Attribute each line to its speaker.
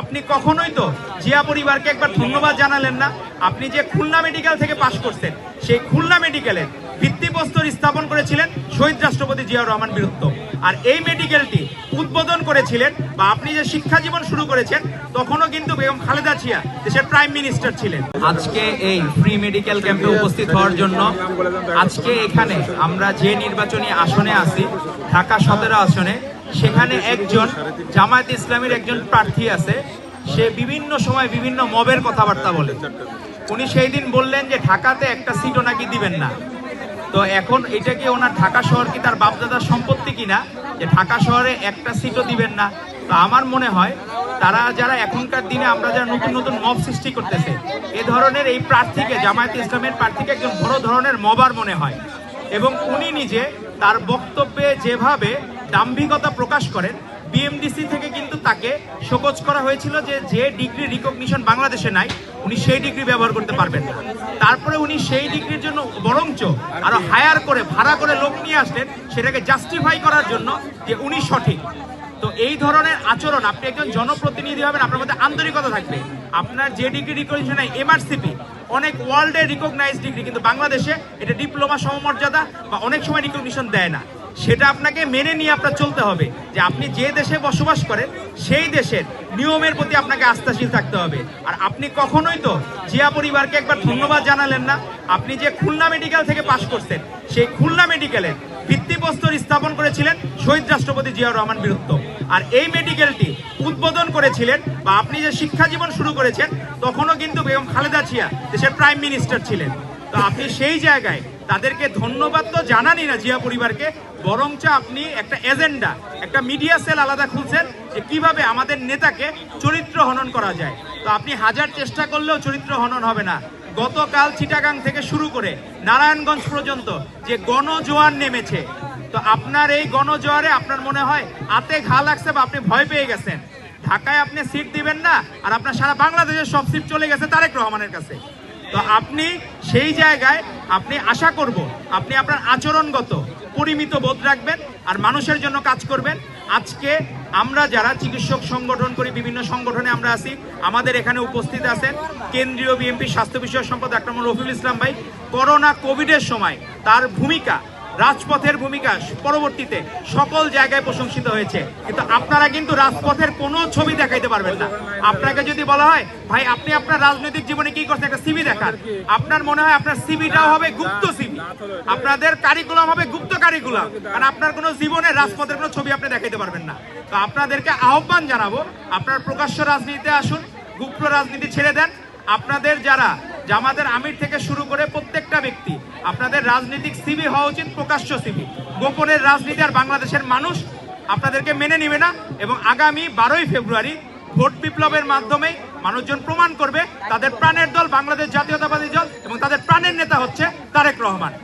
Speaker 1: আপনি কখনোই তো জিয়া পরিবারকে একবার ধন্যবাদ জানালেন না। আপনি যে খুলনা মেডিকেল থেকে পাশ করছেন, সেই খুলনা মেডিকেলের ভিত্তিপ্রস্তর স্থাপন করেছিলেন শহীদ রাষ্ট্রপতি জিয়াউর রহমান বীরত্ব আর এই মেডিকেলটি উদ্বোধন করেছিলেন বা আপনি যে শিক্ষা জীবন শুরু করেছেন, তখনও কিন্তু বেগম খালেদা জিয়া দেশের প্রাইম মিনিস্টার ছিলেন। আজকে এই ফ্রি মেডিকেল ক্যাম্পে উপস্থিত হওয়ার জন্য আজকে এখানে আমরা যে নির্বাচনী আসনে আছি, ঢাকা সতেরো আসনে, সেখানে একজন জামায়াত ইসলামের একজন প্রার্থী আছে, সে বিভিন্ন সময় বিভিন্ন মবের কথাবার্তা বলে। উনি সেই দিন বললেন যে ঢাকাতে একটা সিটও নাকি দিবেন না। তো এখন এটা কি ওনার ঢাকা শহর কি তার বাপদাদার সম্পত্তি কিনা? যে ঢাকা শহরে একটা সিটও দিবেন না। তো আমার মনে হয় তারা যারা এখনকার দিনে আমরা যারা নতুন নতুন মব সৃষ্টি করতেছে, এ ধরনের এই প্রার্থীকে, জামায়াত ইসলামের প্রার্থীকে একজন বড় ধরনের মবার মনে হয়। এবং উনি নিজে তার বক্তব্যে যেভাবে দাম্ভিকতা প্রকাশ করেন। বিএমডিসি থেকে কিন্তু তাকে শোকজ করা হয়েছিল যে যে ডিগ্রি রিকগনিশন বাংলাদেশে নাই, উনি সেই ডিগ্রি ব্যবহার করতে পারবেন না। তারপরে উনি সেই ডিগ্রির জন্য বরঞ্চ আরও হায়ার করে, ভাড়া করে লোক নিয়ে আসলেন, সেটাকে জাস্টিফাই করার জন্য যে উনি সঠিক। তো এই ধরনের আচরণ আপনি একজন জনপ্রতিনিধি হবেন, আপনার মধ্যে আন্তরিকতা থাকবে। আপনার যে ডিগ্রি রিকগনিশন নাই এমআরসিপি অনেক ওয়ার্ল্ডে রিকগনাইজ ডিগ্রি, কিন্তু বাংলাদেশে এটা ডিপ্লোমা সমমর্যাদা বা অনেক সময় রিকগনিশন দেয় না। সেটা আপনাকে মেনে নিয়ে আপনার চলতে হবে যে আপনি যে দেশে বসবাস করেন, সেই দেশের নিয়মের প্রতি আপনাকে আস্থাশীল থাকতে হবে। আর আপনি কখনোই তো জিয়া পরিবারকে একবার ধন্যবাদ জানালেন না। আপনি যে খুলনা মেডিকেল থেকে পাশ করছেন, সেই খুলনা মেডিকেলের ভিত্তিপ্রস্তর স্থাপন করেছিলেন শহীদ রাষ্ট্রপতি জিয়াউর রহমান বীরত্ব। আর এই মেডিকেলটি উদ্বোধন করেছিলেন বা আপনি যে শিক্ষা জীবন শুরু করেছেন, তখনও কিন্তু বেগম খালেদা জিয়া দেশের প্রাইম মিনিস্টার ছিলেন। তো আপনি সেই জায়গায় তাদেরকে ধন্যবাদ তো জানানই না জিয়া পরিবারকে, বরঞ্চ আপনি একটা এজেন্ডা, একটা মিডিয়া সেল আলাদা খুলছেন যে কীভাবে আমাদের নেতাকে চরিত্র হনন করা যায়। তো আপনি হাজার চেষ্টা করলেও চরিত্র হনন হবে না। গতকাল চিটাগাং থেকে শুরু করে নারায়ণগঞ্জ পর্যন্ত যে গণজোয়ার নেমেছে, তো আপনার এই গণজোয়ারে আপনার মনে হয় আতে ঘা লাগছে বা আপনি ভয় পেয়ে গেছেন? ঢাকায় আপনি সিট দিবেন না, আর আপনার সারা বাংলাদেশের সব সিট চলে গেছে তারেক রহমানের কাছে। তো আপনি সেই জায়গায় আপনি আশা করব, আপনি আপনার আচরণগত পরিমিত বোধ রাখবেন আর মানুষের জন্য কাজ করবেন। আজকে আমরা যারা চিকিৎসক সংগঠন করি, বিভিন্ন সংগঠনে আমরা আছি, আমাদের এখানে উপস্থিত আছেন কেন্দ্রীয় বিএমপি স্বাস্থ্য বিষয়ক সম্পদ ডাক্তার রফিউল ইসলাম ভাই। করোনা কোভিডের সময় তার ভূমিকা রাজপথের ভূমিকা পরবর্তীতে সকল জায়গায় প্রশংসিত হয়েছে। কিন্তু আপনারা কিন্তু রাজপথের কোনো ছবি দেখাইতে পারবেন না। আপনাকে যদি বলা হয়, ভাই, আপনি আপনার রাজনৈতিক জীবনে কি করছেন? একটা সিবি দেখান। আপনার মনে হয় আপনার সিবিটাও হবে গুপ্ত সিবি আপনাদের কারিকুলাম হবে গুপ্ত কারিকুলাম কারণ আপনার কোনো জীবনে রাজপথের কোনো ছবি আপনি দেখাইতে পারবেন না। তো আপনাদেরকে আহ্বান জানাব, আপনার প্রকাশ্য রাজনীতিতে আসুন, গুপ্ত রাজনীতি ছেড়ে দেন। আপনাদের যারা জামাতের আমির থেকে শুরু করে প্রত্যেকটা ব্যক্তি, আপনাদের রাজনৈতিক সিবি হওয়া উচিত, প্রকাশ্য সিবি গোপনের রাজনীতি আর বাংলাদেশের মানুষ আপনাদেরকে মেনে নেবে না এবং আগামী বারোই ফেব্রুয়ারি ভোট বিপ্লবের মাধ্যমে মানুষজন প্রমাণ করবে তাদের প্রাণের দল বাংলাদেশ জাতীয়তাবাদী দল এবং তাদের প্রাণের নেতা হচ্ছে তারেক রহমান।